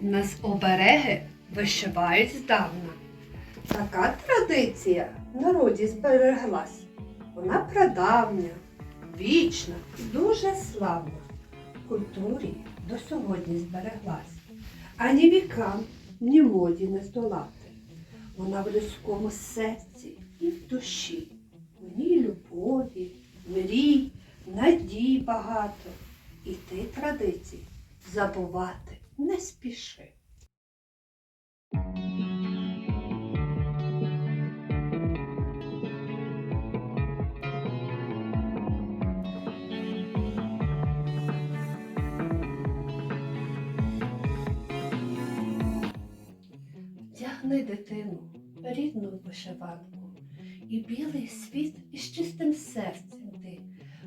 нас обереги вишивають здавна. Така традиція в народі збереглась. Вона прадавня, вічна, і дуже славна. В культурі до сьогодні збереглась. Ані вікам, ні моді не здолати. Вона в людському серці і в душі. В ній любові, мрій, надій багато. І ти традицій забувати не спіши. Вдягни дитину, рідну вишиванку, і білий світ із чистим серцем ти,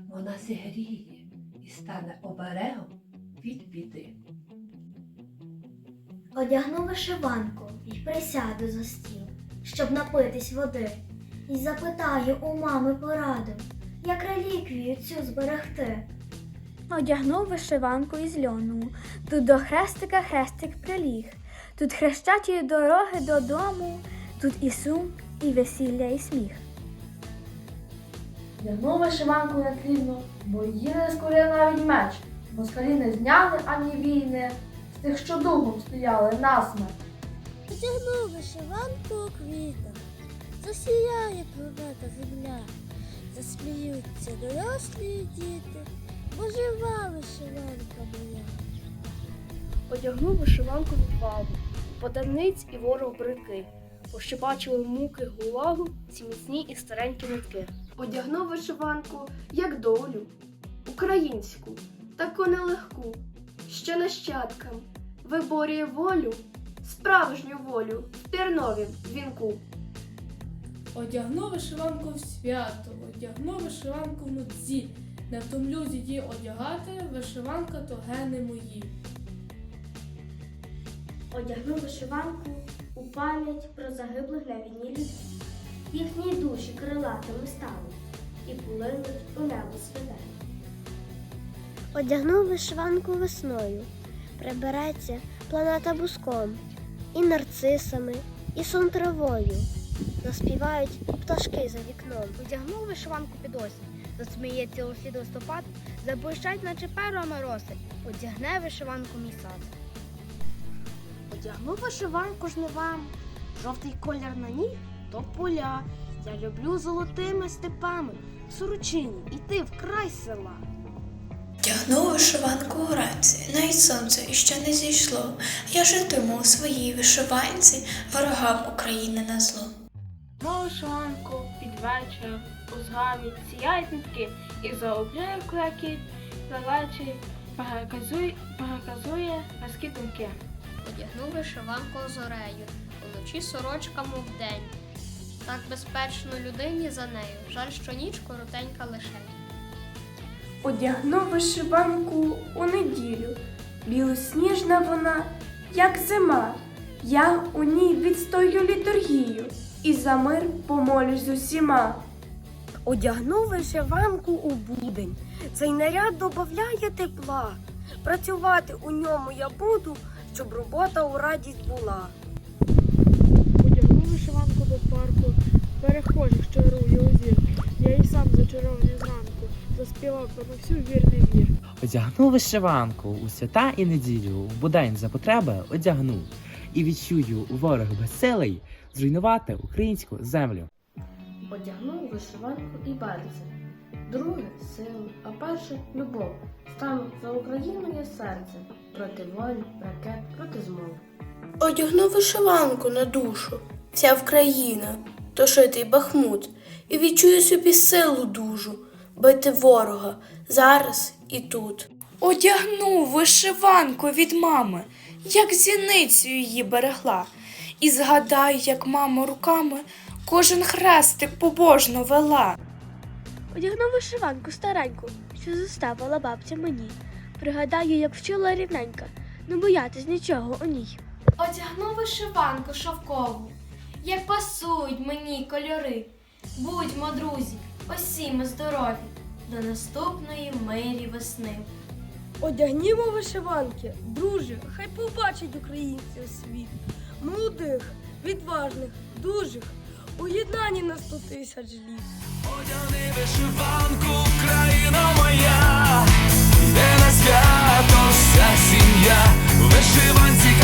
вона зігріє і стане оберегом від біди. Одягну вишиванку й присяду за стіл, щоб напитись води, і запитаю у мами пораду, як реліквію цю зберегти. Одягнув вишиванку із льону, тут до хрестика хрестик приліг, тут хрещаті дороги додому, тут і сум, і весілля, і сміх. Вдягну вишиванку на тлінну, бо її не скорив навіть меч. Москалі не зняли ані війни, тих, що духом стояли насмерть. Потягну вишиванку у квітах, засіяє планета земля, засміються дорослі і діти, бо жива вишиванка моя. Одягнув вишиванку відвагу, подавниць і ворог брики, бо що бачили муки гулагу ці міцні і старенькі нитки. Одягнув вишиванку, як долю, українську, таку нелегку, що нащадкам виборює волю, справжню волю в терновім вінку. Одягну вишиванку в свято, одягну вишиванку в нудзі. Не втомлюсь її одягати, вишиванка то гени мої. Одягну вишиванку у пам'ять про загиблих на війні людей. Їхні душі крилатими стануть і полинуть у небо святе. Одягну вишиванку весною, прибереться планета буском, і нарцисами, і сон травою. Заспівають пташки за вікном. Одягнув вишиванку під осінь, засміється у слід листопад, заблищать, наче перо мороси, одягне вишиванку мій сад. Одягну вишиванку жнивам, жовтий колір на ній то поля. Я люблю золотими степами, сорочині іти в край села. Вдягну вишиванку уранці, навіть сонце іще не зійшло. Я житиму у своїй вишиванці ворогам України на зло. Мою вишиванку під вечір у згаві сіяють нитки і заобляє клекіт, плечі, переказує, переказує разкі думки. Одягну вишиванку зорею, уночі сорочка, мов день. Так безпечно людині за нею. Жаль, що ніч коротенька лишень. Одягну вишиванку у неділю, білосніжна вона, як зима. Я у ній відстою літургію і за мир помолюсь з усіма. Одягну вишиванку у будень. Цей наряд додає тепла. Працювати у ньому я буду, щоб робота у радість була. Одягну вишиванку до парку, перехожих чарує озір. Я і сам зачарований заспівав на всю вірний вір. Одягну вишиванку у свята і неділю, в будень за потреби одягну і відчую ворог безсилий зруйнувати українську землю. Одягну вишиванку і березень. Друге силу, а перше любов. Стану за Україну я серцем проти волі, ракет, проти змов. Одягну вишиванку на душу, вся Вкраїна, то шитий бахмут, і відчую собі силу дужу, бити ворога зараз і тут. Одягну вишиванку від мами, як зіницю її берегла, і згадаю, як мама руками кожен хрестик побожно вела. Одягну вишиванку стареньку, що заставила бабця мені. Пригадаю, як вчила рівненька, не боятись нічого у ній. Одягну вишиванку шовкову, як пасують мені кольори. Будьмо, друзі, Усім, здорові до наступної милі весни. Одягнімо вишиванки, друже, хай побачить українців світ. Молодих, відважних, дужих, у єднанні на сто тисяч літ. Одягни вишиванку, країна моя, йде на свято вся сім'я, вишиванці.